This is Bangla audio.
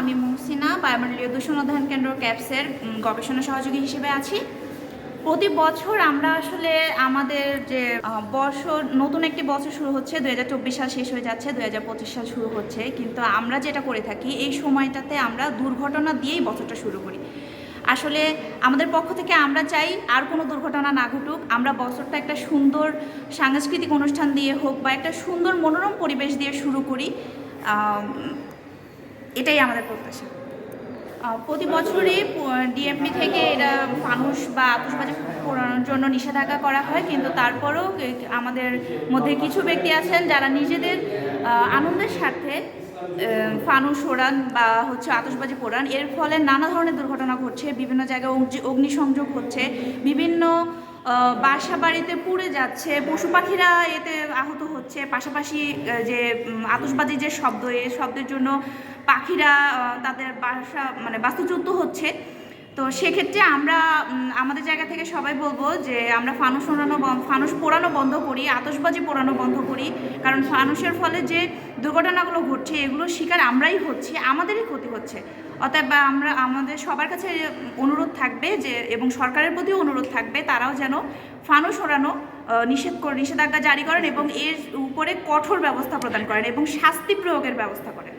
আমি মুহসিনা, বায়ুমণ্ডলীয় দূষণ অধ্যয়ন কেন্দ্র ক্যাপসের গবেষণা সহযোগী হিসেবে আছি। প্রতি বছর আমরা আসলে আমাদের যে বছর নতুন একটি বছর শুরু হচ্ছে দু হাজার চব্বিশ সাল শেষ হয়ে যাচ্ছে দু হাজার পঁচিশ সাল শুরু হচ্ছে, কিন্তু আমরা যেটা করে থাকি, এই সময়টাতে আমরা দুর্ঘটনা দিয়েই বছরটা শুরু করি। আসলে আমাদের পক্ষ থেকে আমরা চাই আর কোনো দুর্ঘটনা না ঘটুক, আমরা বছরটা একটা সুন্দর সাংস্কৃতিক অনুষ্ঠান দিয়ে হোক বা একটা সুন্দর মনোরম পরিবেশ দিয়ে শুরু করি। এটাই আমাদের প্রত্যাশা। প্রতি বছরই ডিএমপি থেকে এটা ফানুস বা আতসবাজি পোড়ানোর জন্য নিষেধাজ্ঞা করা হয়, কিন্তু তারপরেও আমাদের মধ্যে কিছু ব্যক্তি আছেন যারা নিজেদের আনন্দের স্বার্থে ফানুস ওড়ান বা হচ্ছে আতসবাজি পোড়ান। এর ফলে নানা ধরনের দুর্ঘটনা ঘটছে, বিভিন্ন জায়গায় অগ্নিসংযোগ হচ্ছে, বিভিন্ন বাসা বাড়িতে পুড়ে যাচ্ছে, পশু পাখিরা এতে আহত হচ্ছে, পাশাপাশি যে আতসবাজির যে শব্দ এই শব্দের জন্য পাখিরা তাদের বাসা মানে বাস্তুচ্যুত হচ্ছে। তো সেক্ষেত্রে আমরা আমাদের জায়গা থেকে সবাই বলব যে, আমরা ফানুস ওড়ানো ফানুস পোড়ানো বন্ধ করি আতসবাজি পোড়ানো বন্ধ করি। কারণ ফানুসের ফলে যে দুর্ঘটনাগুলো ঘটছে, এগুলো শিকার আমরাই হচ্ছি, আমাদেরই ক্ষতি হচ্ছে। অতএব আমরা, আমাদের সবার কাছে অনুরোধ থাকবে যে, এবং সরকারের প্রতিও অনুরোধ থাকবে, তারাও যেন ফানুস ওড়ানো নিষেধ করে, নিষেধাজ্ঞা জারি করেন এবং এর উপরে কঠোর ব্যবস্থা প্রদান করেন এবং শাস্তি প্রয়োগের ব্যবস্থা করেন।